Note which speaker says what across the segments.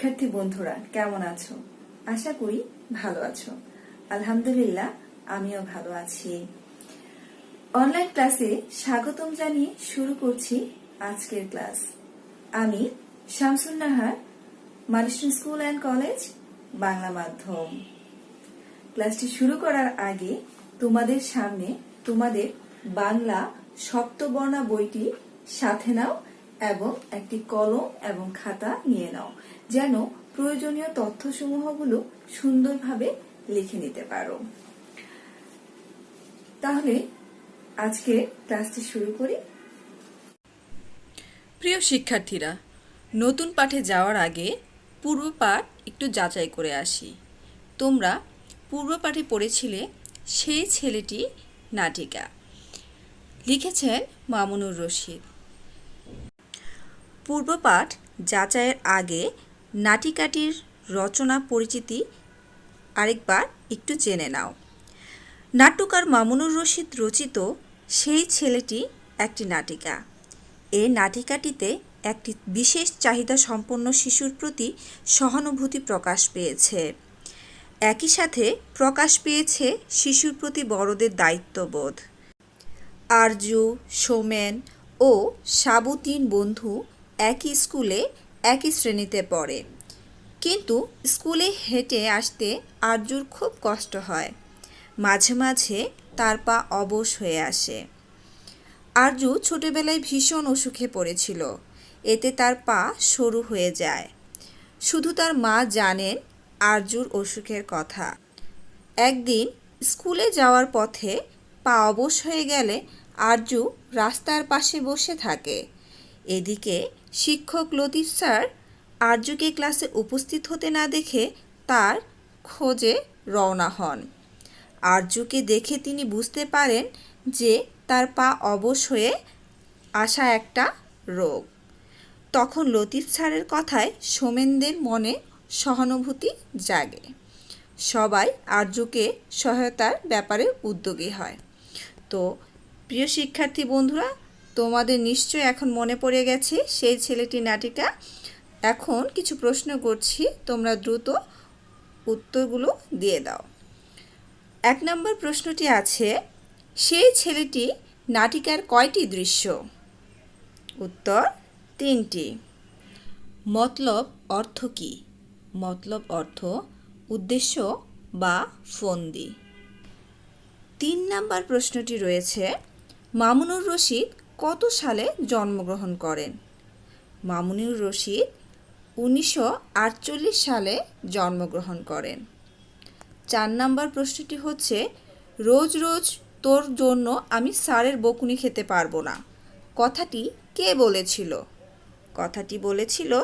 Speaker 1: শিক্ষার্থী বন্ধুরা, কেমন আছো? আশা করি ভালো আছো। আলহামদুলিল্লাহ, আমিও ভালো আছি। অনলাইন ক্লাসে স্বাগতম জানিয়ে শুরু করছি আজকের ক্লাস আমি Shamsun Nahar milestone school and college Bangla মাধ্যম। ক্লাসটি শুরু করার আগে তোমাদের সামনে তোমাদের বাংলা সপ্তবর্ণা বইটি সাথে নাও এবং একটি কলম এবং খাতা নিয়ে নাও। যেন প্রয়োজনীয় তথ্যসমূহগুলো সুন্দরভাবে লিখে নিতে পারো। তাহলে আজকে ক্লাসটি শুরু করি।
Speaker 2: প্রিয় শিক্ষার্থীরা, নতুন পাঠে যাওয়ার আগে পূর্ব পাঠ একটু যাচাই করে আসি। তোমরা পূর্ব পাঠে পড়েছিলে সেই ছেলেটি নাটিকা। লিখেছেন মামুনুর রশিদ। পূর্ব পাঠ যাচাইয়ের আগে নাটিকাটির রচনা পরিচিতি আরেকবার একটু জেনে নাও। নাট্যকার মামুনুর রশিদ রচিত সেই ছেলেটি একটি নাটিকা। এ নাটিকাটিতে একটি বিশেষ চাহিদা সম্পন্ন শিশুর প্রতি সহানুভূতি প্রকাশ পেয়েছে। একই সাথে প্রকাশ পেয়েছে শিশুর প্রতি বড়দের দায়িত্ববোধ। আরজু, সোমেন ও সাবু তিন বন্ধু একই স্কুলে একই শ্রেণীতে পড়ে। কিন্তু স্কুলে হেঁটে আসতে আরজুর খুব কষ্ট হয়। মাঝে মাঝে তার পা অবশ হয়ে আসে। আরজু ছোটবেলায় ভীষণ অসুখে পড়েছিল। এতে তার পা সরু হয়ে যায়। শুধু তার মা জানেন আরজুর অসুখের কথা। একদিন স্কুলে যাওয়ার পথে পা অবশ হয়ে গেলে আরজু রাস্তার পাশে বসে থাকে। এদিকে শিক্ষক লতিফ স্যার আরজুকে ক্লাসে উপস্থিত হতে না দেখে তার খোঁজে রওনা হন। আরজুকে দেখে তিনি বুঝতে পারেন যে তার পা অবশ হয়ে আসা একটা রোগ। তখন লতিফ স্যারের কথায় সোমেনদের মনে সহানুভূতি জাগে। সবাই আরজুকে সহায়তার ব্যাপারে উদ্যোগী হয়। তো, প্রিয় শিক্ষার্থী বন্ধুরা তোমাদের নিশ্চয় এখন মনে পড়ে গেছে সেই ছেলেটি নাটিকা এখন কিছু প্রশ্ন করছি, তোমরা দ্রুত উত্তরগুলো দিয়ে দাও। এক নম্বর প্রশ্নটি আছে, সেই ছেলেটি নাটিকার কয়টি দৃশ্য? উত্তর, তিনটি। মতলব অর্থ কী? মতলব অর্থ উদ্দেশ্য বা ফন্দি। তিন নাম্বার প্রশ্নটি রয়েছে, মামুনুর রশিদ কত সালে জন্মগ্রহণ করেন? মামুনুর রশিদ উনিশশো আটচল্লিশ সালে জন্মগ্রহণ করেন। চার নাম্বার প্রশ্নটি হচ্ছে, রোজ রোজ তোর জন্য আমি স্যারের বকুনি খেতে পারব না। কথাটি কে বলেছিল? কথাটি বলেছিল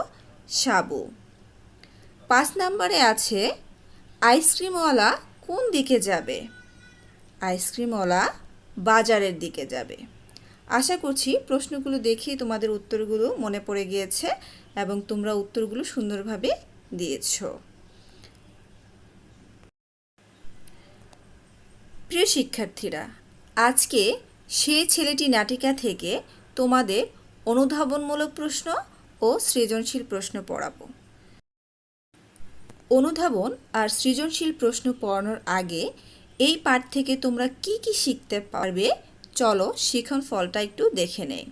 Speaker 2: সাবু। পাঁচ নাম্বারে আছে, আইসক্রিমওয়ালা কোন দিকে যাবে? আইসক্রিমওয়ালা বাজারের দিকে যাবে। আশা করছি প্রশ্নগুলো দেখে তোমাদের উত্তরগুলো মনে পড়ে গিয়েছে এবং তোমরা উত্তরগুলো সুন্দরভাবে দিয়েছ। প্রিয় শিক্ষার্থীরা, আজকে সে ছেলেটি নাটিকা থেকে তোমাদের অনুধাবনমূলক প্রশ্ন ও সৃজনশীল প্রশ্ন পড়াবো। অনুধাবন আর সৃজনশীল প্রশ্ন পড়ানোর আগে এই পাঠ থেকে তোমরা কি কি শিখতে পারবে চলো শিখন ফলটা একটু দেখে নেই।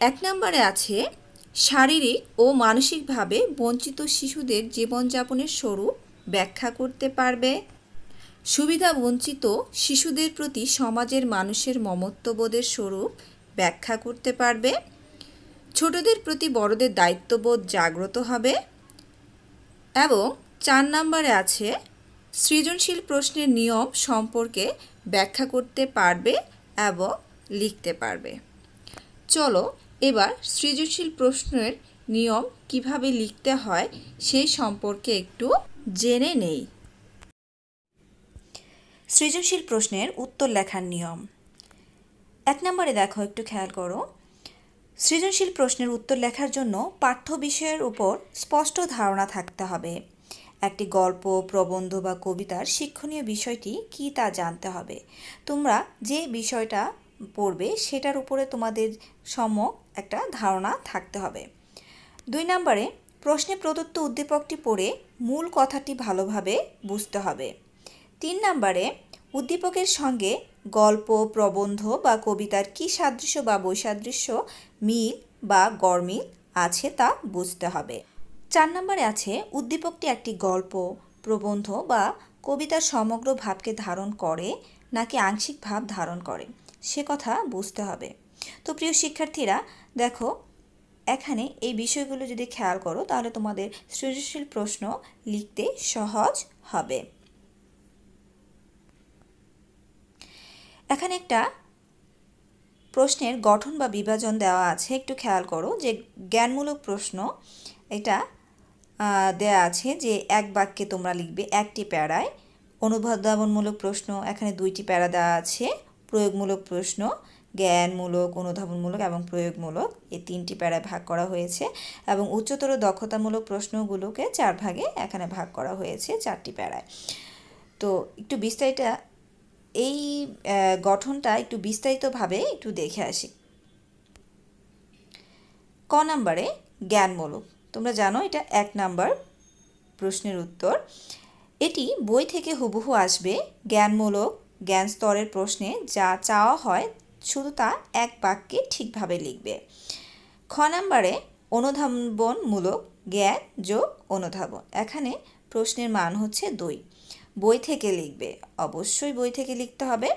Speaker 2: এক নম্বরে আছে, শারীরিক ও মানসিকভাবে বঞ্চিত শিশুদের জীবনযাপনের স্বরূপ ব্যাখ্যা করতে পারবে। সুবিধা বঞ্চিত শিশুদের প্রতি সমাজের মানুষের মমত্ববোধের স্বরূপ ব্যাখ্যা করতে পারবে। ছোটদের প্রতি বড়দের দায়িত্ববোধ জাগ্রত হবে। এবং চার নম্বরে আছে, সৃজনশীল প্রশ্নের নিয়ম সম্পর্কে ব্যাখ্যা করতে পারবে এবং লিখতে পারবে। চলো এবার সৃজনশীল প্রশ্নের নিয়ম কীভাবে লিখতে হয় সেই সম্পর্কে একটু জেনে নেই। সৃজনশীল প্রশ্নের উত্তর লেখার নিয়ম। এক নম্বরে দেখো, একটু খেয়াল করো। সৃজনশীল প্রশ্নের উত্তর লেখার জন্য পাঠ্য বিষয়ের উপর স্পষ্ট ধারণা থাকতে হবে। একটি গল্প, প্রবন্ধ বা কবিতার শিক্ষণীয় বিষয়টি কী তা জানতে হবে। তোমরা যে বিষয়টা পড়বে সেটার উপরে তোমাদের সম্যক একটা ধারণা থাকতে হবে। দুই নম্বরে, প্রশ্নে প্রদত্ত উদ্দীপকটি পড়ে মূল কথাটি ভালোভাবে বুঝতে হবে। তিন নম্বরে, উদ্দীপকের সঙ্গে গল্প, প্রবন্ধ বা কবিতার কী সাদৃশ্য বা বৈসাদৃশ্য মিল বা গরমিল আছে তা বুঝতে হবে। চার নম্বরে আছে, উদ্দীপকটি একটি গল্প, প্রবন্ধ বা কবিতার সমগ্র ভাবকে ধারণ করে নাকি আংশিক ভাব ধারণ করে। সে কথা বুঝতে হবে। তো প্রিয় শিক্ষার্থীরা, দেখো, এখানে এই বিষয়গুলো যদি খেয়াল করো, তাহলে তোমাদের সৃজনশীল প্রশ্ন লিখতে সহজ হবে। এখানে একটা প্রশ্নের গঠন বা বিভাজন দেওয়া আছে, একটু খেয়াল করো যে জ্ঞানমূলক প্রশ্ন, এটা দেয়া আছে যে এক বাক্যে তোমরা লিখবে একটি প্যারায়। অনুধাবনমূলক প্রশ্ন, এখানে দুইটি প্যারা দেওয়া আছে, প্রয়োগমূলক প্রশ্ন, জ্ঞানমূলক, অনুধাবনমূলক এবং প্রয়োগমূলক। এই তিনটি প্যারায় ভাগ করা হয়েছে এবং উচ্চতর দক্ষতামূলক প্রশ্নগুলোকে চার ভাগে এখানে ভাগ করা হয়েছে চারটি প্যারায়। তো একটু বিস্তারিত, এই গঠনটা একটু বিস্তারিতভাবে একটু দেখে আসি। ক নাম্বারে, জ্ঞানমূলক। তোমরা জানো এটা এক নাম্বার প্রশ্নের উত্তর। এটি বই থেকে হুবহু আসবে জ্ঞানমূলক জ্ঞান স্তরের প্রশ্নে যা চাওয়া হয় শুধু তা এক বাক্যে ঠিকভাবে লিখবে। খ নাম্বারে অনুধাবনমূলক জ্ঞান যোগ অনুধাবন। এখানে প্রশ্নের মান হচ্ছে দুই। বই থেকে লিখবে। অবশ্যই বই থেকে লিখতে হবে।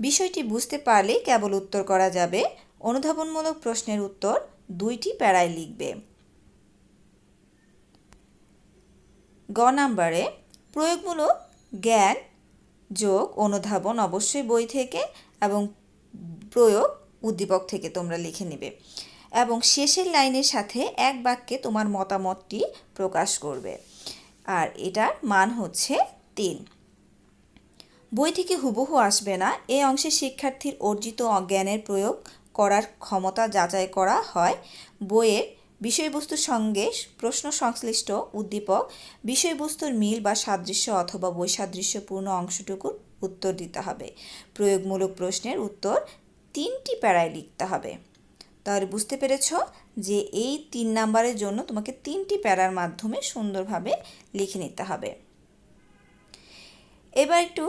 Speaker 2: বিষয়টি বুঝতে পারলেই কেবল উত্তর করা যাবে। অনুধাবনমূলক প্রশ্নের উত্তর দুইটি প্যারায় লিখবে। গ নাম্বারে প্রয়োগমূলক জ্ঞান, যোগ, অনুধাবন অবশ্যই বই থেকে এবং প্রয়োগ উদ্দীপক থেকে তোমরা লিখে নেবে। এবং শেষের লাইনের সাথে এক বাক্যে তোমার মতামতটি প্রকাশ করবে। আর এটার মান হচ্ছে তিন। বই থেকে হুবহু আসবে না। এই অংশে শিক্ষার্থীর অর্জিত অজ্ঞানের প্রয়োগ করার ক্ষমতা যাচাই করা হয়। বইয়ের বিষয়বস্তুর সঙ্গে প্রশ্ন সংশ্লিষ্ট উদ্দীপক, বিষয়বস্তুর মিল বা সাদৃশ্য অথবা বৈসাদৃশ্যপূর্ণ অংশটুকুর উত্তর দিতে হবে। প্রয়োগমূলক প্রশ্নের উত্তর তিনটি প্যারায় লিখতে হবে। তাহলে বুঝতে পেরেছ যে এই তিন নাম্বারের জন্য তোমাকে তিনটি প্যারার মাধ্যমে সুন্দরভাবে লিখে নিতে হবে। এবার একটু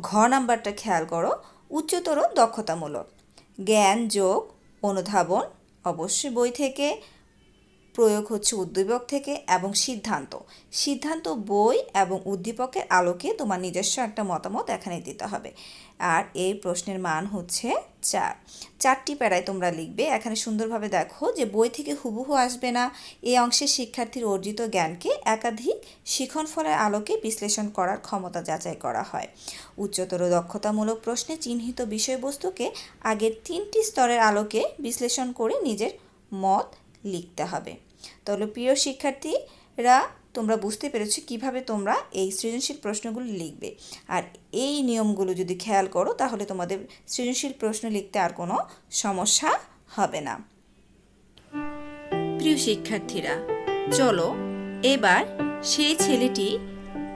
Speaker 2: ঘ নাম্বারটা খেয়াল করো। উচ্চতর দক্ষতামূলক। জ্ঞান, যোগ, অনুধাবন, অবশ্যই বই থেকে। প্রয়োগ হচ্ছে উদ্দীপক থেকে এবং সিদ্ধান্ত। সিদ্ধান্ত বই এবং উদ্দীপকের আলোকে তোমার নিজস্ব একটা মতামত এখানে দিতে হবে। আর এই প্রশ্নের মান হচ্ছে চার। চারটি প্যারায় তোমরা লিখবে। এখানে সুন্দরভাবে দেখো যে বই থেকে হুবহু আসবে না। এই অংশের শিক্ষার্থীর অর্জিত জ্ঞানকে একাধিক শিখন ফলের আলোকে বিশ্লেষণ করার ক্ষমতা যাচাই করা হয়। উচ্চতর দক্ষতামূলক প্রশ্নে চিহ্নিত বিষয়বস্তুকে আগের তিনটি স্তরের আলোকে বিশ্লেষণ করে নিজের মত লিখতে হবে। তাহলে প্রিয় শিক্ষার্থীরা, তোমরা বুঝতে পেরেছ কীভাবে তোমরা এই সৃজনশীল প্রশ্নগুলো লিখবে। আর এই নিয়মগুলো যদি খেয়াল করো, তাহলে তোমাদের সৃজনশীল প্রশ্ন লিখতে আর কোনো সমস্যা হবে না। প্রিয় শিক্ষার্থীরা, চলো এবার সেই ছেলেটি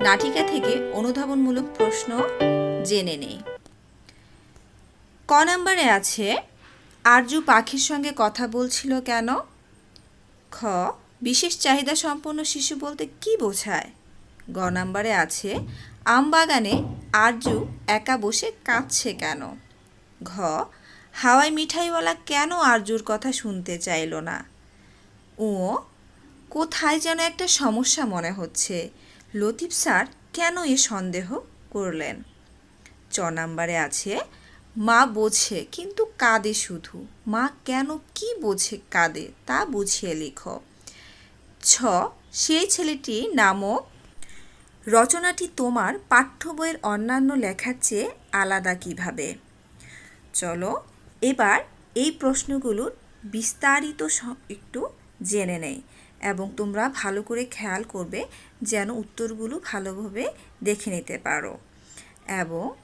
Speaker 2: নাটিকা থেকে অনুধাবনমূলক প্রশ্ন জেনে নেই। ক নম্বরে আছে, আরজু পাখির সঙ্গে কথা বলছিল কেন? খ বিশেষ চাহিদা সম্পন্ন শিশু বলতে কি বোঝায়? গ নাম্বারে আছে আম বাগানে আরজু একা বসে কাঁদছে কেন? ঘ, হাওয়াই মিঠাইওয়ালা কেন আরজুর কথা শুনতে চাইল না? ও কোথায় যেন একটা সমস্যা মনে হচ্ছে। লতিফ স্যার কেন এ সন্দেহ করলেন? চ নাম্বারে আছে, মা বোঝে কিন্তু কাঁদে শুধু। মা কেন কি বোঝে কাঁদে তা বুঝিয়ে লিখো। ছ, সেই ছেলেটি নামক রচনাটি তোমার পাঠ্য বইয়ের অন্যান্য লেখার চেয়ে আলাদা কীভাবে? চলো, এবার এই প্রশ্নগুলোর বিস্তারিত একটু জেনে নেই এবং তোমরা ভালো করে খেয়াল করবে যেন উত্তরগুলো ভালোভাবে দেখে নিতে পারো। এবং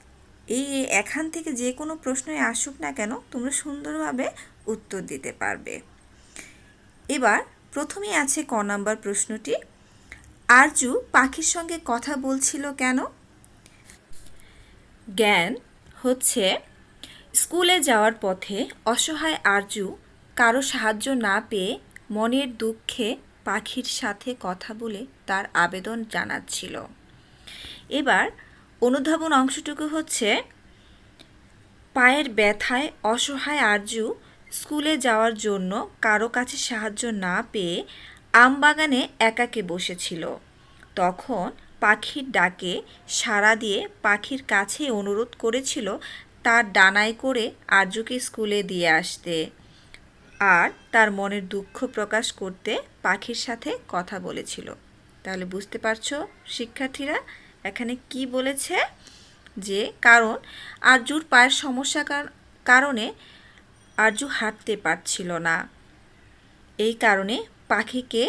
Speaker 2: এই এখান থেকে যে কোনো প্রশ্নই আসুক না কেন, তোমরা সুন্দরভাবে উত্তর দিতে পারবে। এবার প্রথমেই আছে ক নাম্বার প্রশ্নটি। আরজু পাখির সঙ্গে কথা বলছিল কেন? জ্ঞান হচ্ছে স্কুলে যাওয়ার পথে অসহায় আরজু কারও সাহায্য না পেয়ে মনের দুঃখে পাখির সাথে কথা বলে তার আবেদন জানাচ্ছিল। এবার অনুধাবন অংশটুকু হচ্ছে, পায়ের ব্যথায় অসহায় আরজু স্কুলে যাওয়ার জন্য কারও কাছে সাহায্য না পেয়ে আমবাগানে একাকে বসেছিল। তখন পাখির ডাকে সাড়া দিয়ে পাখির কাছে অনুরোধ করেছিল তার ডানায় করে আরজুকে স্কুলে দিয়ে আসতে আর তার মনের দুঃখ প্রকাশ করতে পাখির সাথে কথা বলেছিল। তাহলে বুঝতে পারছ শিক্ষার্থীরা এখানে কি বলেছে? যে কারণ আরজুর পায়ের সমস্যা কার- কারণে আরজু হাঁটতে পারছিল না। এই কারণে পাখিকে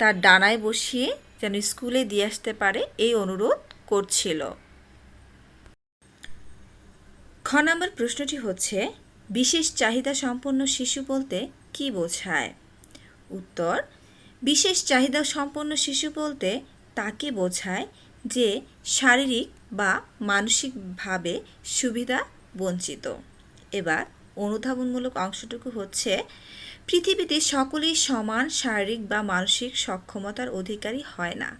Speaker 2: তার ডানায় বসিয়ে যেন স্কুলে দিয়ে আসতে পারে এই অনুরোধ করছিল। খ নম্বর প্রশ্নটি হচ্ছে, বিশেষ চাহিদা সম্পন্ন শিশু বলতে কি বোঝায়? উত্তর, বিশেষ চাহিদা সম্পন্ন শিশু বলতে তাকে বোঝায় যে শারীরিক বা মানসিকভাবে সুবিধা বঞ্চিত। এবার অনুধাবনমূলক অংশটুকু হচ্ছে, পৃথিবীতে সকলেই সমান, শারীরিক বা মানসিক সক্ষমতার অধিকারী হয় না।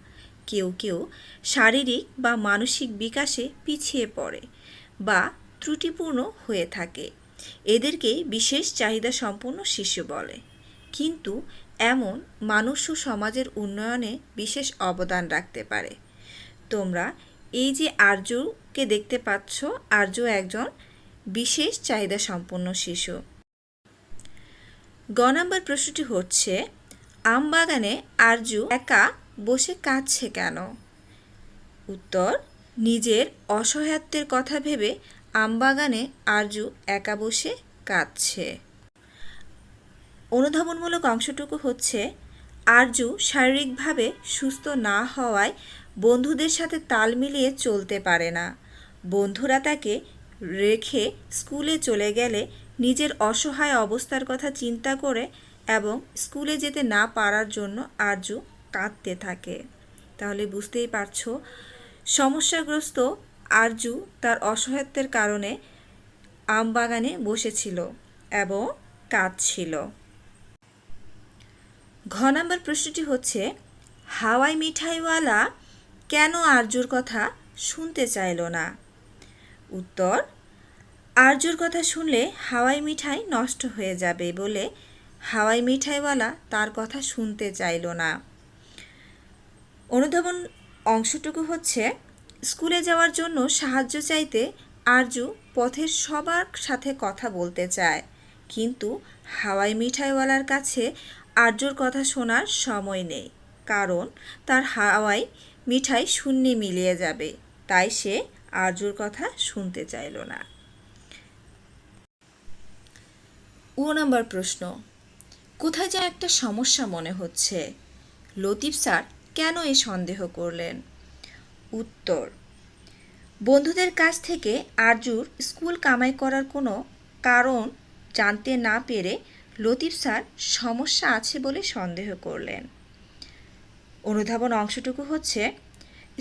Speaker 2: কেউ কেউ শারীরিক বা মানসিক বিকাশে পিছিয়ে পড়ে বা ত্রুটিপূর্ণ হয়ে থাকে। এদেরকেই বিশেষ চাহিদা সম্পন্ন শিশু বলে। কিন্তু এমন মানুষ ও সমাজের উন্নয়নে বিশেষ অবদান রাখতে পারে। তোমরা এই যে আর্যকে দেখতে পাচ্ছ, আর্য একজন বিশেষ চাহিদা সম্পন্ন শিশু। গ নম্বর প্রশ্নটি হচ্ছে, আম বাগানে আরজু একা বসে কাঁদছে কেন? উত্তর, নিজের অসহায়ত্বের কথা ভেবে আমবাগানে আরজু একা বসে কাঁদছে। অনুধাবনমূলক অংশটুকু হচ্ছে, আরজু শারীরিকভাবে সুস্থ না হওয়ায় বন্ধুদের সাথে তাল মিলিয়ে চলতে পারে না। বন্ধুরা তাকে রেখে স্কুলে চলে গেলে নিজের অসহায় অবস্থার কথা চিন্তা করে এবং স্কুলে যেতে না পারার জন্য আরজু কাঁদতে থাকে। তাহলে বুঝতেই পারছ, সমস্যাগ্রস্ত আরজু তার অসহায়ত্বের কারণে আমবাগানে বসেছিল এবং কাঁদছিল। ঘ নম্বর প্রশ্নটি হচ্ছে, হাওয়াই মিঠাইওয়ালা কেন আরজুর কথা শুনতে চাইল না? উত্তর আরজুর কথা শুনলে হাওয়াই মিঠাই নষ্ট হয়ে যাবে বলে হাওয়াই মিঠাইওয়ালা তার কথা শুনতে চাইল না। অনুধাবন অংশটুকু হচ্ছে, স্কুলে যাওয়ার জন্য সাহায্য চাইতে আরজু পথের সবার সাথে কথা বলতে চায়। কিন্তু হাওয়াই মিঠাইওয়ালার কাছে আর্যর কথা শোনার সময় নেই। কারণ তার হাওয়াই মিঠাই শূন্যে মিলিয়ে যাবে। তাই সে আর্যর কথা শুনতে চাইল না। ও নম্বর প্রশ্ন, কোথায় যেন একটা সমস্যা মনে হচ্ছে। লতিফ স্যার কেন এই সন্দেহ করলেন? উত্তর, বন্ধুদের কাছ থেকে আরজুর স্কুল কামাই করার কোনো কারণ জানতে না পেরে লতিফ স্যার সমস্যা আছে বলে সন্দেহ করলেন। অনুধাবন অংশটুকু হচ্ছে,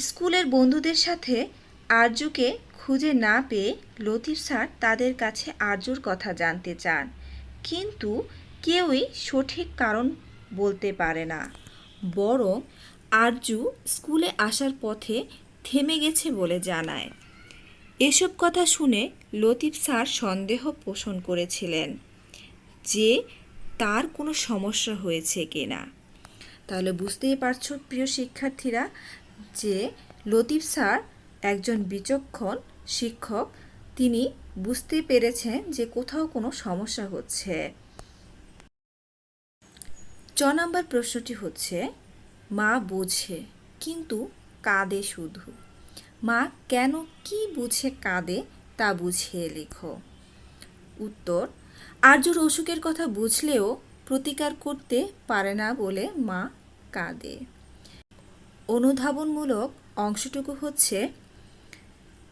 Speaker 2: স্কুলের বন্ধুদের সাথে আরজুকে খুঁজে না পেয়ে লতিফ স্যার তাদের কাছে আরজুর কথা জানতে চান। কিন্তু কেউই সঠিক কারণ বলতে পারে না। বরং আরজু স্কুলে আসার পথে থেমে গেছে বলে জানায়। এসব কথা শুনে লতিফ স্যার সন্দেহ পোষণ করেছিলেন যে তার কোনো সমস্যা হয়েছে কিনা। তাহলে বুঝতেই পারছ প্রিয় শিক্ষার্থীরা যে লতিফ স্যার একজন বিচক্ষণ শিক্ষক, তিনি বুঝতে পেরেছেন যে কোথাও কোনো সমস্যা হচ্ছে। চ নাম্বার প্রশ্নটি হচ্ছে, মা বোঝে, কিন্তু কাঁদে শুধু। মা কেন কি বুঝে কাঁদে তা বুঝিয়ে লেখো। উত্তর, আর্যর অসুখের কথা বুঝলেও প্রতিকার করতে পারে না বলে মা কাঁদে। অনুধাবনমূলক অংশটুকু হচ্ছে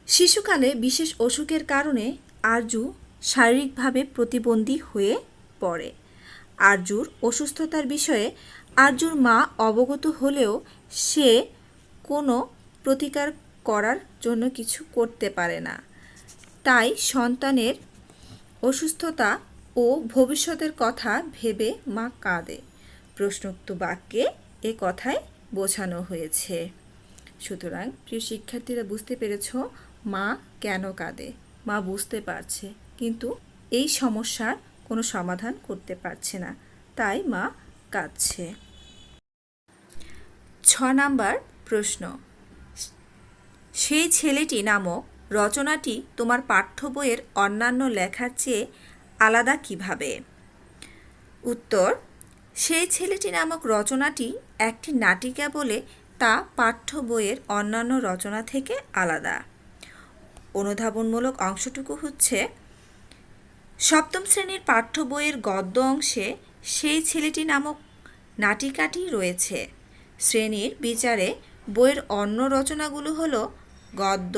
Speaker 2: শিশুকালে বিশেষ অসুখের কারণে আরজু শারীরিকভাবে প্রতিবন্ধী হয়ে পড়ে। আরজুর অসুস্থতার বিষয়ে আরজুর মা অবগত হলেও সে কোনো প্রতিকার করার জন্য কিছু করতে পারে না। তাই সন্তানের অসুস্থতা ও ভবিষ্যতের কথা ভেবে মা কাঁদে। প্রশ্নোক্ত বাক্যে এ কথায় বোঝানো হয়েছে। সুতরাং প্রিয় শিক্ষার্থীরা বুঝতে পেরেছ মা কেন কাঁদে? মা বুঝতে পারছে, কিন্তু এই সমস্যার কোনো সমাধান করতে পারছে না। তাই মা কাঁদছে। ছ নাম্বার প্রশ্ন। সেই ছেলেটি নামক রচনাটি তোমার পাঠ্য বইয়ের অন্যান্য লেখার চেয়ে আলাদা কীভাবে? উত্তর, সেই ছেলেটি নামক রচনাটি একটি নাটিকা বলে তা পাঠ্য বইয়ের অন্যান্য রচনা থেকে আলাদা। অনুধাবনমূলক অংশটুকু হচ্ছে, সপ্তম শ্রেণির পাঠ্য বইয়ের গদ্য অংশে সেই ছেলেটি নামক নাটিকাটি রয়েছে। শ্রেণির বিচারে বইয়ের অন্য রচনাগুলো হল গদ্য,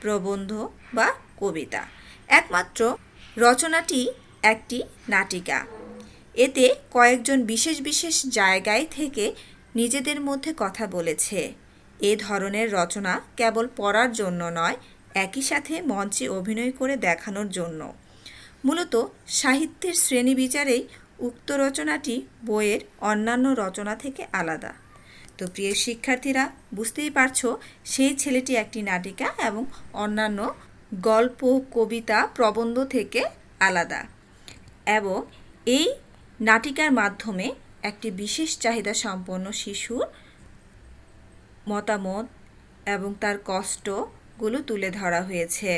Speaker 2: প্রবন্ধ বা কবিতা। একমাত্র রচনাটি একটি নাটিকা। এতে কয়েকজন বিশেষ বিশেষ জায়গায় থেকে নিজেদের মধ্যে কথা বলেছে। এ ধরনের রচনা কেবল পড়ার জন্য নয় একই সাথে মঞ্চে অভিনয় করে দেখানোর জন্য। মূলত সাহিত্যের শ্রেণি বিচারেই উক্ত রচনাটি বইয়ের অন্যান্য রচনা থেকে আলাদা। তো প্রিয় শিক্ষার্থীরা, বুঝতেই পারছ, সেই ছেলেটি একটি নাটিকা এবং অন্যান্য গল্প, কবিতা, প্রবন্ধ থেকে আলাদা। এবং এই নাটিকার মাধ্যমে একটি বিশেষ চাহিদা সম্পন্ন শিশুর মতামত এবং তার কষ্টগুলো তুলে ধরা হয়েছে।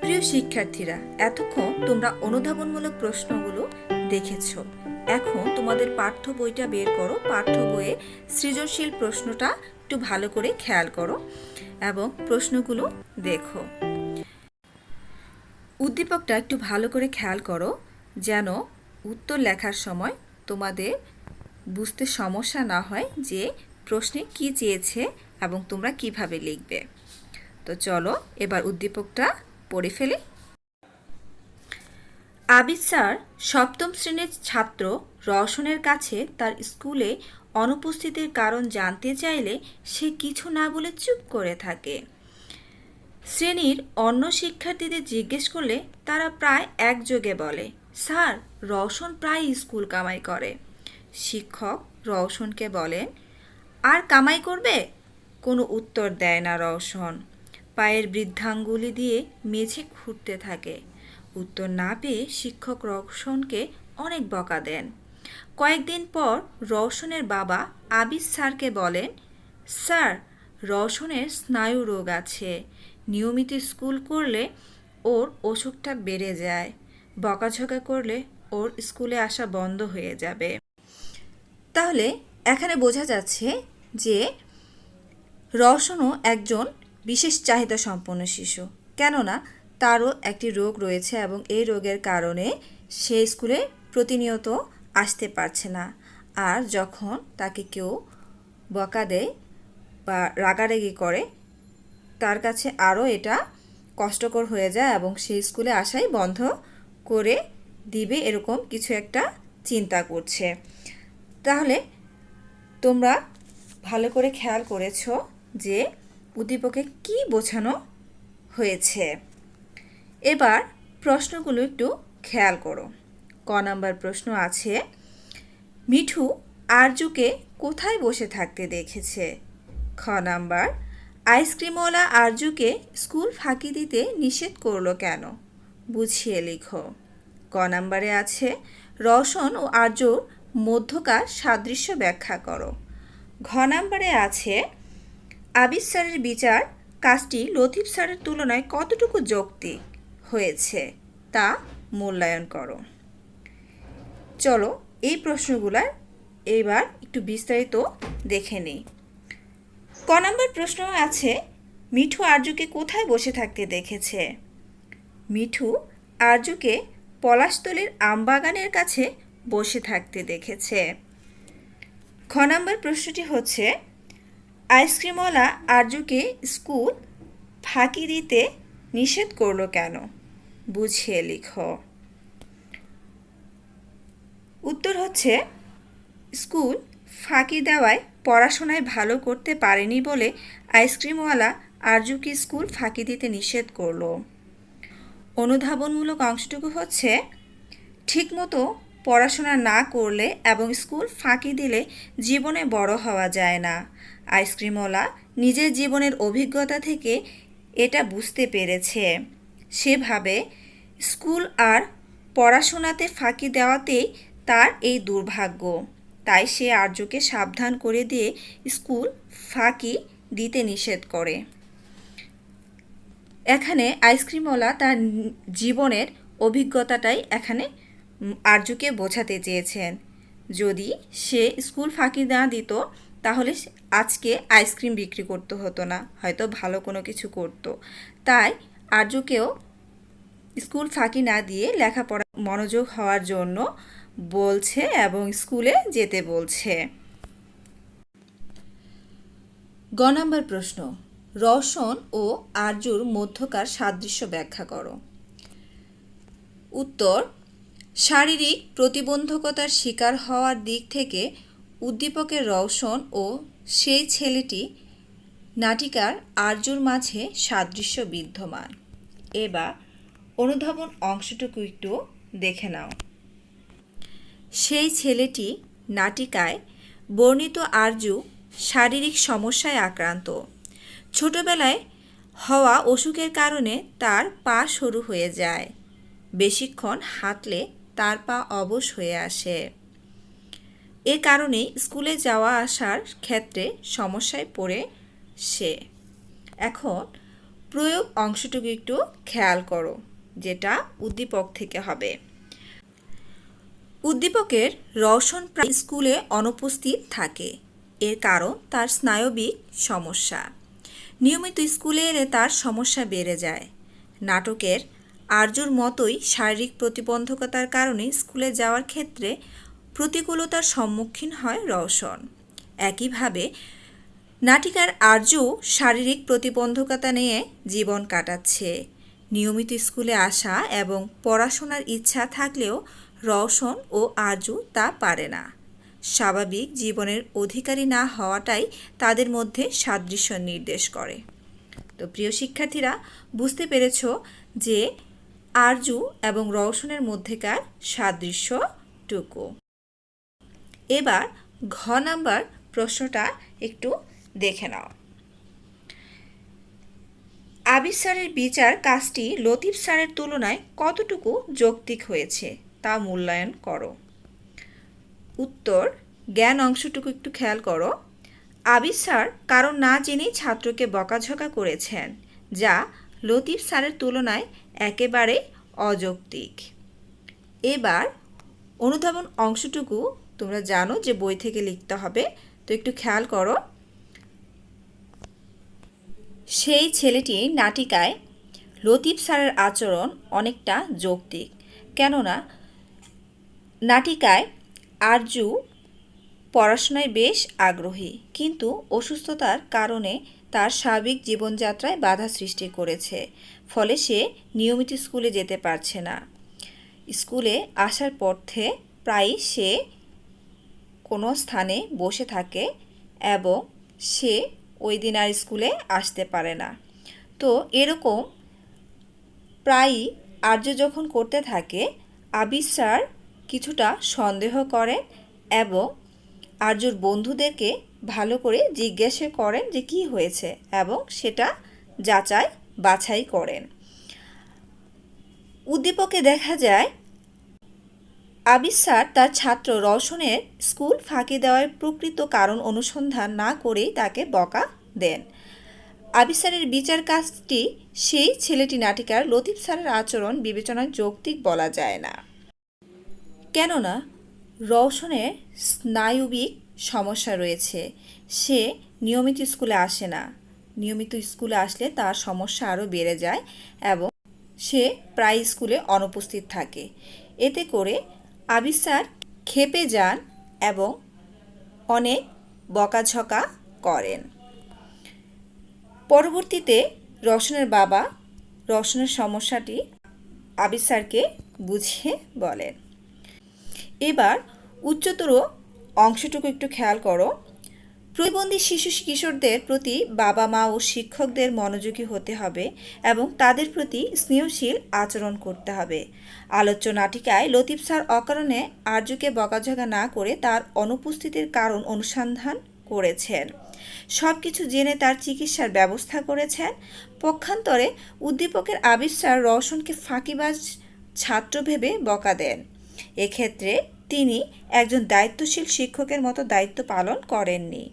Speaker 2: প্রিয় শিক্ষার্থীরা, এতক্ষণ তোমরা অনুধাবনমূলক প্রশ্নগুলো দেখেছ। এখন তোমাদের পাঠ্য বইটা বের করো। পাঠ্য বইয়ে সৃজনশীল প্রশ্নটা একটু ভালো করে খেয়াল করো এবং প্রশ্নগুলো দেখো। উদ্দীপকটা একটু ভালো করে খেয়াল করো যেন উত্তর লেখার সময় তোমাদের বুঝতে সমস্যা না হয় যে প্রশ্নে কি চেয়েছে এবং তোমরা কীভাবে লিখবে। তো চলো, এবার উদ্দীপকটা পড়ে ফেলি। আবিদ স্যার সপ্তম শ্রেণির ছাত্র রওশনের কাছে তার স্কুলে অনুপস্থিতির কারণ জানতে চাইলে সে কিছু না বলে চুপ করে থাকে। শ্রেণির অন্য শিক্ষার্থীদের জিজ্ঞেস করলে তারা প্রায় একযোগে বলে, স্যার, রওশন প্রায় স্কুল কামাই করে। শিক্ষক রওশনকে বলেন, আর কামাই করবে? কোনো উত্তর দেয় না রওশন। পায়ের বৃদ্ধাঙ্গুলি দিয়ে মেঝে খুঁড়তে থাকে। উত্তর না পেয়ে শিক্ষক রওশনকে অনেক বকা দেন। কয়েকদিন পর রওশনের বাবা আবিদ স্যারকে বলেন, স্যার, রওশনের স্নায়ু রোগ আছে। নিয়মিত স্কুল করলে ওর অসুখটা বেড়ে যায়। বকাঝকা করলে ওর স্কুলে আসা বন্ধ হয়ে যাবে। তাহলে এখানে বোঝা যাচ্ছে যে রওশনও একজন বিশেষ চাহিদা সম্পন্ন শিশু। কেননা, তারও একটি রোগ রয়েছে এবং এই রোগের কারণে সে স্কুলে প্রতিনিয়ত আসতে পারছে না। আর যখন তাকে কেউ বকা দেয় বা রাগারাগি করে, তার কাছে আরও এটা কষ্টকর হয়ে যায় এবং সে স্কুলে আসাই বন্ধ করে দিবে এরকম কিছু একটা চিন্তা করছে। তাহলে তোমরা ভালো করে খেয়াল করেছ যে উদ্দীপকে কি বোঝানো হয়েছে। এবার প্রশ্নগুলো একটু খেয়াল করো। ক নাম্বার প্রশ্ন আছে, মিঠু আরজুকে কোথায় বসে থাকতে দেখেছে? খ নাম্বার, আইসক্রিমওয়ালা আরজুকে স্কুল ফাঁকি দিতে নিষেধ করল কেন? বুঝিয়ে লিখো। ক নাম্বারে আছে, রওশন ও আর্যর মধ্যকার সাদৃশ্য ব্যাখ্যা করো। ঘ নাম্বারে আছে আবিদ স্যারের বিচার কাজটি লতিফ স্যারের তুলনায় কতটুকু যৌক্তিক হয়েছে তা মূল্যায়ন করো। চলো এই প্রশ্নগুলার এবার একটু বিস্তারিত দেখে নিই। ক নম্বর প্রশ্ন আছে, মিঠু আরজুকে কোথায় বসে থাকতে দেখেছে? মিঠু আরজুকে পলাশতলির আমবাগানের কাছে বসে থাকতে দেখেছে। খ নম্বর প্রশ্নটি হচ্ছে আইসক্রিমওয়ালা আরজুকে স্কুল ফাঁকি দিতে নিষেধ করল কেন? বুঝিয়ে লিখো। উত্তর হচ্ছে, স্কুল ফাঁকি দেওয়ায় পড়াশোনায় ভালো করতে পারেনি বলে আইসক্রিমওয়ালা আরজুকে স্কুল ফাঁকি দিতে নিষেধ করল। অনুধাবনমূলক অংশটুকু হচ্ছে, ঠিকমতো পড়াশোনা না করলে এবং স্কুল ফাঁকি দিলে জীবনে বড় হওয়া যায় না। আইসক্রিমওয়ালা নিজের জীবনের অভিজ্ঞতা থেকে এটা বুঝতে পেরেছে। সেভাবে স্কুল আর পড়াশোনাতে ফাঁকি দেওয়াতেই তার এই দুর্ভাগ্য। তাই সে আর্যকে সাবধান করে দিয়ে স্কুল ফাঁকি দিতে নিষেধ করে। এখানে আইসক্রিমওয়ালা তার জীবনের অভিজ্ঞতাটাই এখানে আর্যকে বোঝাতে চেয়েছেন। যদি সে স্কুল ফাঁকি না দিত তাহলে আজকে আইসক্রিম বিক্রি করতে হতো না, হয়তো ভালো কোনো কিছু করতো। তাই আর্যকেও স্কুল ফাঁকি না দিয়ে লেখাপড়া মনোযোগ হওয়ার জন্য বলছে এবং স্কুলে যেতে বলছে। গ নম্বর প্রশ্ন, রওশন ও আর্যুর মধ্যকার সাদৃশ্য ব্যাখ্যা করো। উত্তর, শারীরিক প্রতিবন্ধকতার শিকার হওয়ার দিক থেকে উদ্দীপকের রওশন ও সেই ছেলেটি নাটিকার আর্যুর মাঝে সাদৃশ্য বিদ্যমান। এবার অনুধাবন অংশটুকু একটু দেখে নাও। সেই ছেলেটি নাটিকায় বর্ণিত আরজু শারীরিক সমস্যায় আক্রান্ত। ছোটবেলায় হওয়া অসুখের কারণে তার পা সরু হয়ে যায়। বেশিক্ষণ হাঁটলে তার পা অবশ হয়ে আসে। এ কারণে স্কুলে যাওয়া আসার ক্ষেত্রে সমস্যায় পড়ে সে। এখন প্রয়োগ অংশটুকু একটু খেয়াল করো, যেটা উদ্দীপক থেকে হবে। উদ্দীপকের রওশন প্রায় স্কুলে অনুপস্থিত থাকে। এর কারণ তার স্নায়বিক সমস্যা। নিয়মিত স্কুলে এলে তার সমস্যা বেড়ে যায়। নাটকের আর্যর মতোই শারীরিক প্রতিবন্ধকতার কারণে স্কুলে যাওয়ার ক্ষেত্রে প্রতিকূলতার সম্মুখীন হয় রওশন। একইভাবে, নাটিকার আর্য শারীরিক প্রতিবন্ধকতা নিয়ে জীবন কাটাচ্ছে। নিয়মিত স্কুলে আসা এবং পড়াশোনার ইচ্ছা থাকলেও রওশন ও আরজু তা পারে না। স্বাভাবিক জীবনের অধিকারী না হওয়াটাই তাদের মধ্যে সাদৃশ্য নির্দেশ করে। তো প্রিয় শিক্ষার্থীরা, বুঝতে পেরেছ যে আরজু এবং রওশনের মধ্যেকার সাদৃশ্যটুকু। এবার ঘ নাম্বার প্রশ্নটা একটু দেখে নাও। আবির স্যারের বিচার কাজটি লতিফ স্যারের তুলনায় কতটুকু যৌক্তিক হয়েছে তা মূল্যায়ন করো। উত্তর, জ্ঞান অংশটুকু একটু খেয়াল করো। আবির স্যার কারণ না জেনেই ছাত্রকে বকাঝকা করেছেন, যা লতিফ স্যারের তুলনায় একেবারে অযৌক্তিক। এবার অনুধাবন অংশটুকু তোমরা জানো যে বই থেকে লিখতে হবে। তো একটু খেয়াল করো। সেই ছেলেটি নাটিকায় লতিফ স্যারের আচরণ অনেকটা যৌক্তিক। কেননা, নাটিকায় আরজু পড়াশোনায় বেশ আগ্রহী, কিন্তু অসুস্থতার কারণে তার স্বাভাবিক জীবনযাত্রায় বাধা সৃষ্টি করেছে, ফলে সে নিয়মিত স্কুলে যেতে পারছে না। স্কুলে আসার পথে প্রায়ই সে কোনো স্থানে বসে থাকে এবং সে ওই দিন আর স্কুলে আসতে পারে না। তো এরকম প্রায়ই আর্য যখন করতে থাকে, আবির স্যার কিছুটা সন্দেহ করেন এবং আর্যর বন্ধুদেরকে ভালো করে জিজ্ঞাসা করেন যে কি হয়েছে এবং সেটা যাচাই বাছাই করেন। উদ্দীপকে দেখা যায় আবির তার ছাত্র রওশনের স্কুল ফাঁকি দেওয়ার প্রকৃত কারণ অনুসন্ধান না করেই তাকে বকা দেন। আবির বিচার কাজটি সেই ছেলেটি নাটিকার লতিফ স্যারের আচরণ বিবেচনায় যৌক্তিক বলা যায় না। কেননা রওশনের স্নায়ুবিক সমস্যা রয়েছে। সে নিয়মিত স্কুলে আসে না। নিয়মিত স্কুলে আসলে তার সমস্যা আরও বেড়ে যায় এবং সে প্রায় স্কুলে অনুপস্থিত থাকে। এতে করে আবির স্যার খেপে যান এবং অনেক বকাঝকা করেন। পরবর্তীতে রসনের বাবা রসনের সমস্যাটি আবিসারকে বুঝিয়ে বলেন। এবার উচ্চতর অংশটুকু একটু খেয়াল করো। প্রতিবন্ধী শিশু কিশোরদের প্রতি বাবা মা ও শিক্ষকদের মনোযোগী হতে হবে এবং তাদের প্রতি স্নেহশীল আচরণ করতে হবে। আলোচ্য নাটিকায় লতিফ স্যার অকারণে আর্যকে বকাঝকা না করে তার অনুপস্থিতির কারণ অনুসন্ধান করেছেন। সব কিছু জেনে তার চিকিৎসার ব্যবস্থা করেছেন। পক্ষান্তরে উদ্দীপকের আবিষ্কার রওশনকে ফাঁকিবাজ ছাত্র ভেবে বকা দেন। এক্ষেত্রে তিনি একজন দায়িত্বশীল শিক্ষকের মতো দায়িত্ব পালন করেননি।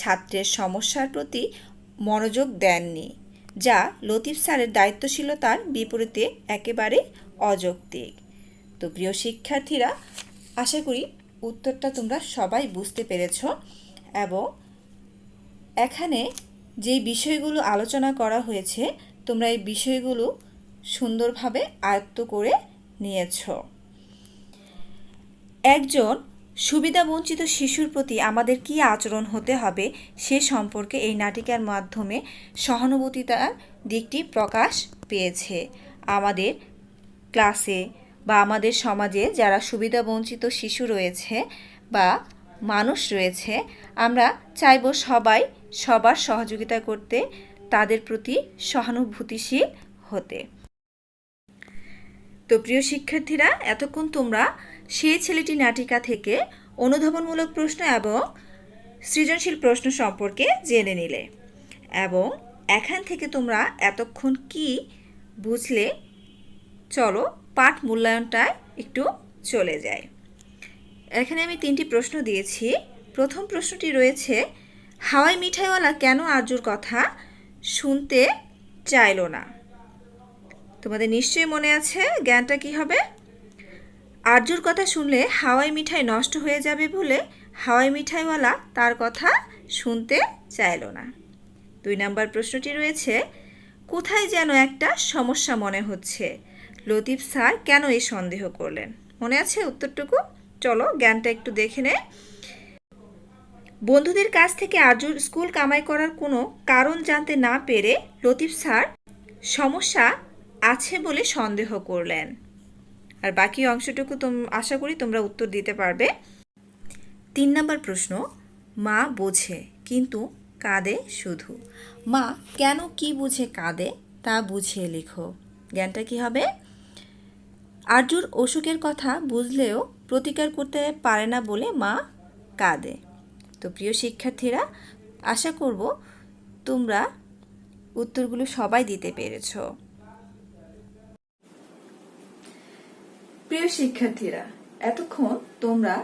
Speaker 2: ছাত্রের সমস্যার প্রতি মনোযোগ দেননি, যা লতিফ স্যারের দায়িত্বশীলতার বিপরীতে একেবারে অযৌক্তিক। তো প্রিয় শিক্ষার্থীরা, আশা করি উত্তরটা তোমরা সবাই বুঝতে পেরেছ এবং এখানে যে বিষয়গুলো আলোচনা করা হয়েছে, তোমরা এই বিষয়গুলো সুন্দরভাবে আয়ত্ত করে নিয়েছো। একজন সুবিধাবঞ্চিত শিশুর প্রতি আমাদের কী আচরণ হতে হবে সে সম্পর্কে এই নাটিকার মাধ্যমে সহানুভূতিতার দিকটি প্রকাশ পেয়েছে। আমাদের ক্লাসে বা আমাদের সমাজে যারা সুবিধাবঞ্চিত শিশু রয়েছে বা মানুষ রয়েছে, আমরা চাইব সবাই সবার সহযোগিতা করতে তাদের প্রতি সহানুভূতিশীল হতে। তো প্রিয় শিক্ষার্থীরা, এতক্ষণ তোমরা সেই ছেলেটি নাটিকা থেকে অনুধাবনমূলক প্রশ্ন এবং সৃজনশীল প্রশ্ন সম্পর্কে জেনে নিলে এবং এখান থেকে তোমরা এতক্ষণ কি বুঝলে, চলো পাঠ মূল্যায়নটায় একটু চলে যায় এখানে আমি তিনটি প্রশ্ন দিয়েছি। প্রথম প্রশ্নটি রয়েছে, হাওয়াই মিঠাইওয়ালা কেন আর্যুর কথা শুনতে চাইলো না? তোমাদের নিশ্চয়ই মনে আছে, জ্ঞানটা কি হবে? আর্যুর কথা শুনলে হাওয়াই মিঠাই নষ্ট হয়ে যাবে বলে হাওয়াই মিঠাইওয়ালা তার কথা শুনতে চাইল না। দুই নম্বর প্রশ্নটি রয়েছে, কোথায় যেন একটা সমস্যা মনে হচ্ছে। লতিফ স্যার কেন এই সন্দেহ করলেন? মনে আছে উত্তরটুকু? চলো জ্ঞানটা একটু দেখে নে। বন্ধুদের কাছ থেকে আর্যুর স্কুল কামাই করার কোনো কারণ জানতে না পেরে লতিফ স্যার, সমস্যা আছে বলে সন্দেহ করলেন। আর বাকি অংশটুকু তোম, আশা করি তোমরা উত্তর দিতে পারবে। তিন নম্বর প্রশ্ন, মা বোঝে, কিন্তু কাঁদে শুধু। মা, কেন কি বুঝে কাঁদে তা বুঝিয়ে লিখো। জ্ঞানটা কি হবে? আর্যুর অসুখের কথা বুঝলেও প্রতিকার করতে পারে না বলে মা কাঁদে। তো প্রিয় শিক্ষার্থীরা, আশা করব তোমরা উত্তরগুলো সবাই দিতে পেরেছ।
Speaker 1: প্রিয় শিক্ষার্থীরা, এতক্ষণ তোমরা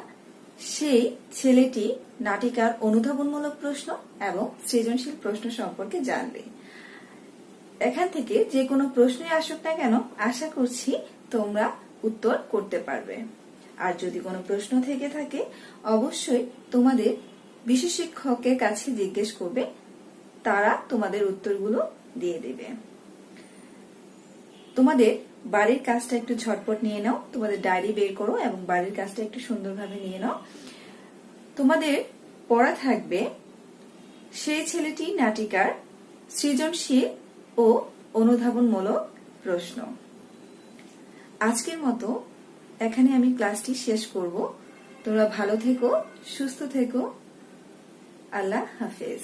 Speaker 1: সেই ছেলেটি নাটিকার অনুধাবনমূলক প্রশ্ন এবং সৃজনশীল প্রশ্ন সম্পর্কে জানবে। এখান থেকে যে কোনো প্রশ্নই আসুক না কেন, আশা করছি তোমরা উত্তর করতে পারবে। আর যদি কোনো প্রশ্ন থেকে থাকে, অবশ্যই তোমাদের বিশেষ শিক্ষকের কাছে জিজ্ঞেস করবে, তারা তোমাদের উত্তরগুলো দিয়ে দেবে। তোমাদের বাড়ির কাজটা একটু ঝটপট নিয়ে নাও। তোমাদের ডায়েরি বের করো এবং বাড়ির কাজটা একটু সুন্দরভাবে নিয়ে নাও। তোমাদের পড়া থাকবে সেই ছেলেটি নাটিকার সৃজনশীল ও অনুধাবনমূলক প্রশ্ন। আজকের মতো এখানে আমি ক্লাসটি শেষ করব। তোমরা ভালো থেকো, সুস্থ থেকো। আল্লাহ হাফেজ।